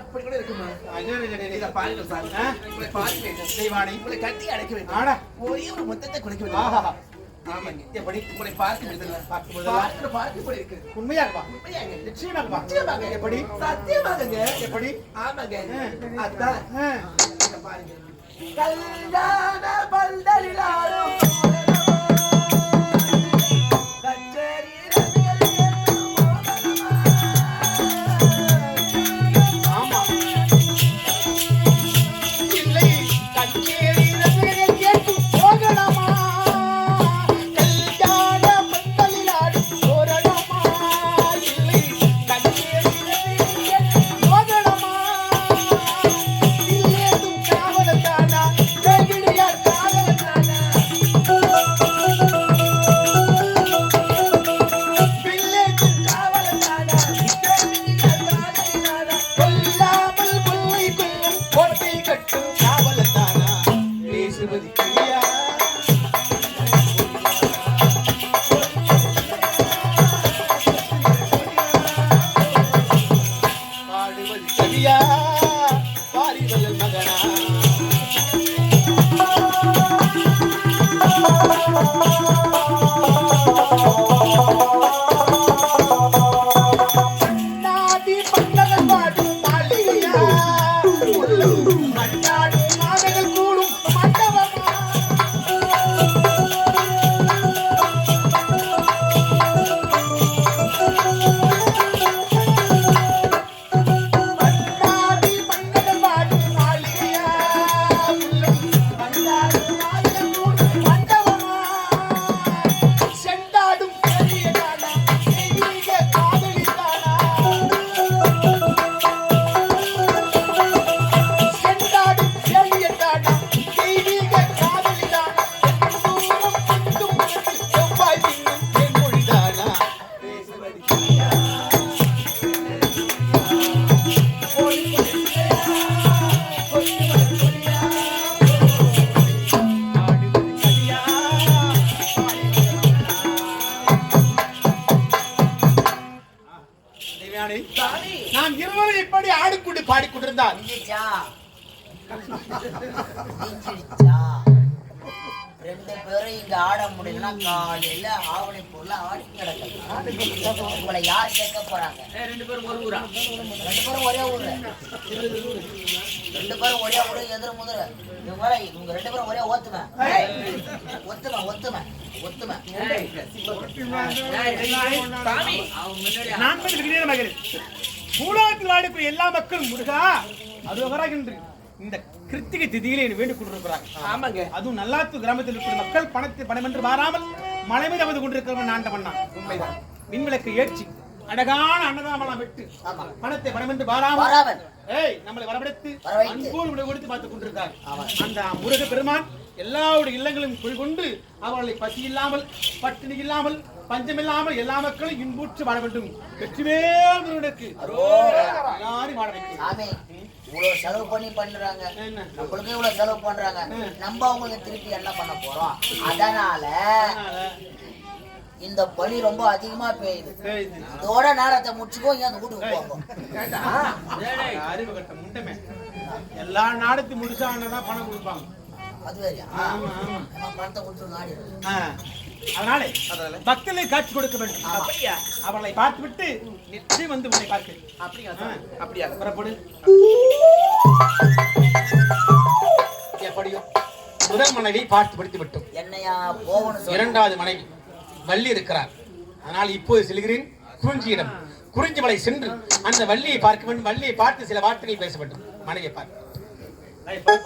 அப்படி கூட இருக்குமா இதை உங்களை பார்க்க வேண்டும் தெய்வானை உங்களை கட்டி அடைக்க வேண்டும் ஆடா ஒரே ஒரு மொத்தத்தை கொடுக்க வேண்டும் எப்படி உங்களை பார்க்க வேண்டும் பார்க்க இருக்கு உண்மையா இருப்பா நிச்சயமா எப்படி சத்தியமாகங்க எப்படி ஆமாங்க. அதான் பாருங்க கல்யாண பாடுவது கவியா பாரிவல்லல் மகனா. நாடி இஞ்சிச்சா ரெண்டு பேரும் இங்க ஆட முடியலன்னா காலையில ஆவணி பொருள் ஆடி கிடக்கு உங்களை யார் கேட்க போறாங்க? ரெண்டு பேரும் ஒரு ஊரா? ரெண்டு பேரும் ஒரே ஊரு. ரெண்டு பேரும் ஒரே ஊரு எதிர் முதிர. இவங்க இவங்க ரெண்டு பேரும் ஒரே ஓத்துமை ஒத்துமை ஒத்துமை ஒத்துமை. சாமி நான் பூலோகத்தில் வாழக்கூடிய எல்லா மக்களும் முருகா அது வராகின்ற. இந்த கிருத்திகை திதியிலே என்னை வேண்டிக் கொண்டிருக்கிறாங்க ஆமாங்க. அதுவும் நல்லாத்து கிராமத்தில் இருக்கிற மக்கள் பணத்தை பணம் என்று மாறாமல் மலை மீது வந்து கொண்டிருக்கிறவன் நான் பண்ணான் உண்மைதான். மின்விளக்கு ஏற்றி அழகான அன்னதாமலாம் விட்டு. பணத்தை பணம் என்று மாறாமல் ஏய் நம்மளை வரவழைத்து. அன்போடு விட கொடுத்து பார்த்துக் கொண்டிருக்கார் அந்த முருக பெருமான் எல்லாருடைய இல்லங்களும் குடிகொண்டு அவர்களை பசி இல்லாமல் பட்டினி இல்லாமல் பஞ்சம் இல்லாமல் எல்லா மக்களும் இன்புற்று வாழ வேண்டும். வெற்றிவேல் முருகனுக்கு. எல்லாரும் வாழ இவ்வளவு செலவு பண்ணி பண்ணுறாங்க என்ன? நம்மளுக்கு இவ்வளவு செலவு பண்றாங்க. நம்ம அவங்களுக்கு திருப்பி என்ன பண்ண போறோம்? அதனால இந்த பனி ரொம்ப அதிகமா பெய்யுது. இதோட நேரத்தை முடிச்சுக்கோ இங்க அந்த வீட்டுக்கு முண்டமே. எல்லா நாடத்து முடிச்சாதான் பணம் கொடுப்பாங்க. அதனாலே அதனால? பக்தர்களை காட்சி கொடுக்க வேண்டும். அப்படியா? அவளை பார்த்துவிட்டு நிச்சயம் வந்து உன்னை பார்க்கிறேன். அப்படியா? அப்படியா? புறப்படு எப்படியோ முதல் மனைவி பார்த்து படித்து விட்டோம். என்னையா போகணும். இரண்டாவது மனைவி வள்ளி இருக்கிறார். ஆனால் இப்போது செல்கிறேன். குறிஞ்சியிடம் குறிஞ்சிமலை சென்று அந்த வள்ளியை பார்க்க வேண்டும். வள்ளியை பார்த்து சில வார்த்தைகள் பேச வேண்டும். மனைவியை பார்த்து 来，过来。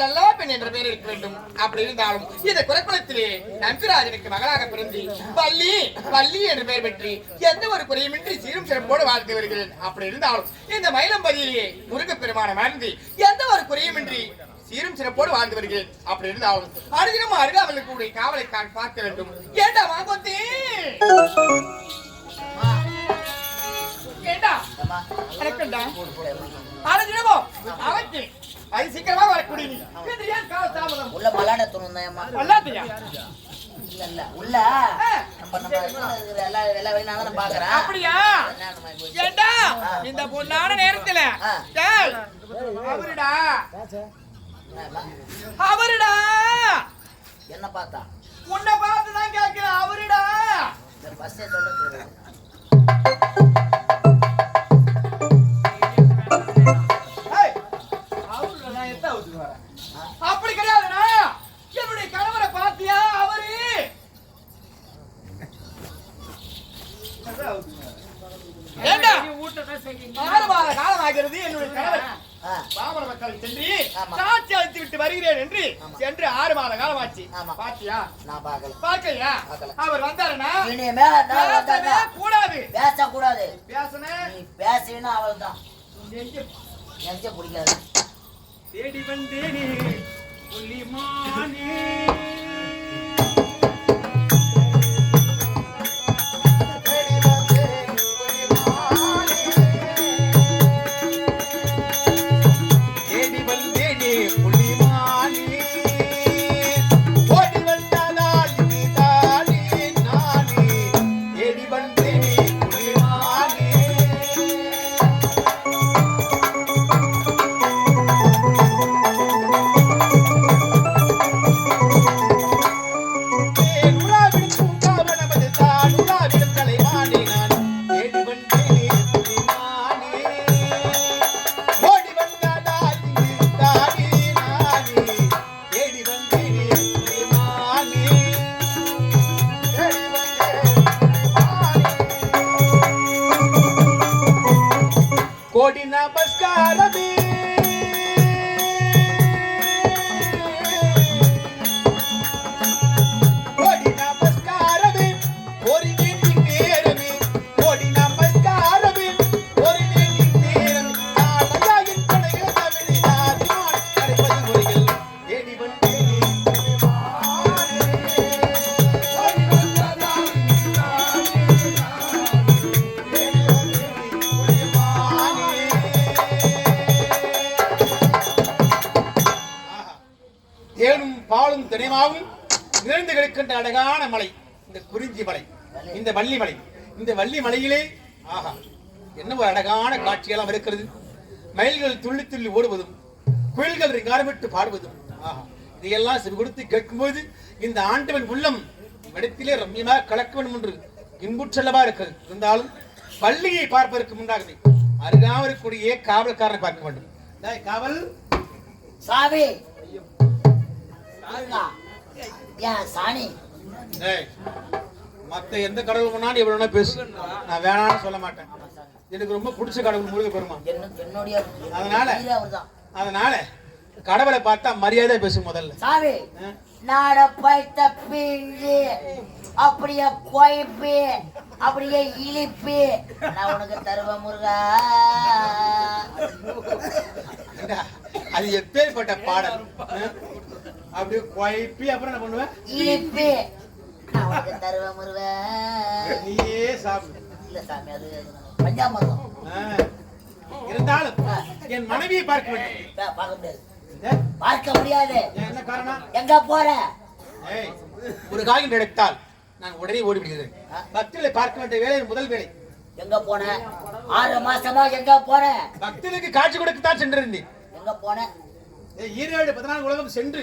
விட பெண் என்ற பெயர் இருக்க வேண்டும். அப்படி இருந்தாலும் இந்த குறைக்குளத்திலே நம்பிராஜனுக்கு மகளாக பிறந்து பள்ளி பள்ளி என்ற பெயர் பெற்று எந்த ஒரு குறையுமின்றி சீரும் சிறப்போடு வாழ்த்து வருகிறேன் அப்படி இருந்தாலும் இந்த மயிலம்பதியிலே முருகப்பெருமான மறந்து எந்த ஒரு குறையுமின்றி சீரும் சிறப்போடு வாழ்ந்து வருகிறேன் அப்படி இருந்தாலும் அருகிலும் அருகாமலுக்கு உடைய காவலை கா- பார்க்க வேண்டும். ஏண்டா வாங்கோத்தே ஏண்டா? அம்மா, வணக்கம்டா போடு, அது சீக்கிரமா வரக்கூடிய நீ. இது ஏன் கால தாமதம்? உள்ள மலாட தோணுந்தாயம்மா வல்லாத்தையா இல்ல இல்ல. உள்ள நம்ம நம்ம எல்லா எல்லா வேலையும் நான் தானே பாக்குறேன் அப்படியா ஏண்டா? இந்த பொண்ணான நேரத்துல. அவருடா? அவருடா. என்ன பார்த்தா? உன்னை பார்த்து தான் கேட்கிறேன். அவருடா. பஸ்ஸே சொல்லுங்க பாமர மக்களை சென்று. சாட்சி அளித்து விட்டு வருகிறேன் என்று. சென்று ஆறு மாத காலம் ஆச்சு. பாத்தியா? நான் பார்க்கல. பார்க்கலையா? பார்க்கல. அவர் வந்தாருன்னா? பேசவே வந்தாக்கா கூடாது. பேசணும் நீ பேசினா. அவள் தான் நெஞ்ச பிடிக்காது. தேடி வந்தேனே புள்ளிமானே பாலும் தினைமாவும் நிறைந்து கிடக்கின்ற அழகான மலை இந்த குறிஞ்சி மலை இந்த வள்ளி மலை. இந்த வள்ளி மலையிலே ஆஹா என்ன ஒரு அழகான காட்சியெல்லாம் இருக்கிறது. மயில்கள் துள்ளி துள்ளி ஓடுவதும் குயில்கள் ரிகாரமிட்டு பாடுவதும் ஆஹா இதையெல்லாம் செவி கொடுத்து கேட்கும்போது இந்த ஆண்டவன் உள்ளம் இடத்திலே ரம்யமாக கலக்க வேண்டும் என்று இன்புற்றல்லவா இருக்கிறது இருந்தாலும் பள்ளியை பார்ப்பதற்கு முன்னாகவே அருகாமல் இருக்கக்கூடிய காவல்காரனை பார்க்க வேண்டும். காவல். சாவி. ஏன் சாணி. மத்த எந்த கடவுள் முன்னாடி எவ்வளவு வேணா பேசு. நான் வேணாம்னு சொல்ல மாட்டேன். எனக்கு ரொம்ப பிடிச்ச கடவுள் முருக பெருமான். என்ன என்னுடைய அதனால? அதனால கடவுளை பார்த்தா மரியாதை பேசு முதல்ல. சாவி ஆ? நாட பைத்த பிஞ்சு அப்படியே கொய்ப்பு அப்படியே இழிப்பு. நான் உனக்கு தருவேன் முருகா. அது எப்பேற்பட்ட பாடல்? அப்படியே குழப்பி அப்புறம் என்ன பண்ணுவேன் இழிப்பு நான் உனக்கு தருவேன் முருகா நீயே சாப்பிடு இல்ல சாமி அது பஞ்சாமிரதம். ஆ. இருந்தாலும் என் மனைவியை பார்க்க வேண்டும். பா- பார்க்க முடியாது. பார்க்க முடியாது. என்ன காரணம்? எங்க போற? ஒரு காரியம் கிடைத்தால் நான் உடனே ஓடிவிடுகிறேன். பக்தர்களை பார்க்க வேண்டிய வேலை முதல் வேலை. எங்க போன? ஆறு மாசமா எங்க போன பக்தர்களுக்கு காட்சி கொடுக்கத்தான் சென்றிருந்தேன். எங்க போன? ஈரேழு பதினான்கு உலகம் சென்று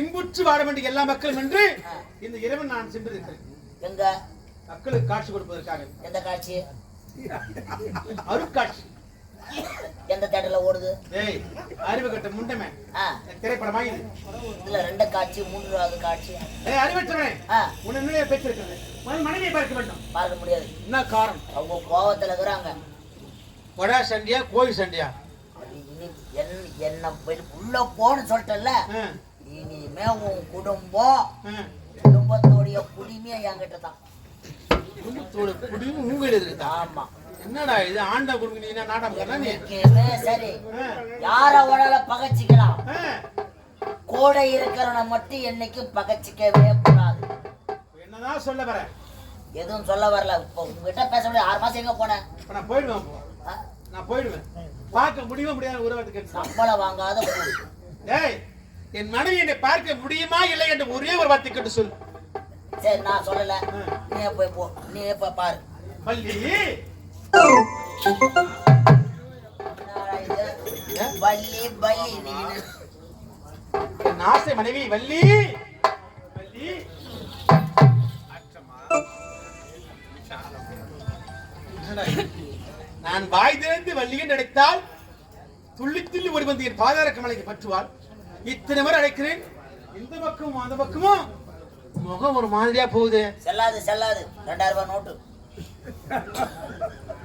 இன்புற்று வாட வேண்டிய எல்லா மக்களும் என்று இந்த இரவு நான் சென்றிருக்கிறேன். எங்க? மக்களுக்கு காட்சி கொடுப்பதற்காக. எந்த காட்சி? அருட்காட்சி. எந்த தேட்டர்ல ஓடுது? ஏய் அறிவு கட்ட முண்டமே. திரைப்படமா இது? இதுல ரெண்டு காட்சி மூன்றாவது காட்சி. ஏய் அறிவற்றவனே உன்னை நிலையை பேச்சிருக்கிறது. மனைவியை பார்க்க வேண்டும். பார்க்க முடியாது. என்ன காரணம்? அவங்க கோவத்துல இருக்கிறாங்க. வடா சண்டையா கோயில் சண்டையா? என்ன உள்ள போன்னு சொல்லிட்டல இனிமே உன் குடும்பம். குடும்பத்தோடைய குடிமையை என்கிட்ட தான் குடும்பத்தோட குடியும் உங்கள் இருக்குதா ஆமா. என்னடா இது? ஆண்ட குடும்பம் நீ என்ன நாடகம் நீ? என்னைக்குமே சரி. யார வேணால பகைச்சிக்கலாம். கூட இருக்கிறவனை மட்டும் என்னைக்கும் பகைச்சிக்கவே கூடாது. என்னதான் சொல்ல வர? எதுவும் சொல்ல வரல. இப்போ உங்ககிட்ட பேச முடியாது. ஆறு மாசம் எங்க போனேன் நான் போயிடுவேன்? நான் போயிடுவேன். பார்க்க முடியுமா முடியாத உறவத்துக்கு கேட்டு சம்பளம் வாங்காத. ஏய் என் மனைவி என்னை பார்க்க முடியுமா இல்லை என்று ஒரே ஒரு வார்த்தை கேட்டு சொல் சரி நான் சொல்லல. நீ போய் போ. நீ போய் பாரு. இது? வள்ளி பள்ளி நீ என் ஆசை மனைவி வள்ளி. வள்ளி? நான் வாய் திறந்து வள்ளியின் அடைத்தால் துள்ளி துள்ளி ஓடி வந்து என் பாதார கமலைக்கு பற்றுவாள் இத்தனை முறை அழைக்கிறேன். இந்த பக்கமும் அந்த பக்கமும். முகம் ஒரு மாதிரியா போகுது. செல்லாது செல்லாது. ரெண்டாயிரம் ரூபாய் நோட்டு.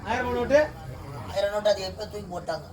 ஆயிரம் நோட்டு? ஆயிரம் நோட்டு அது எப்போ தூக்கி போட்டாங்க.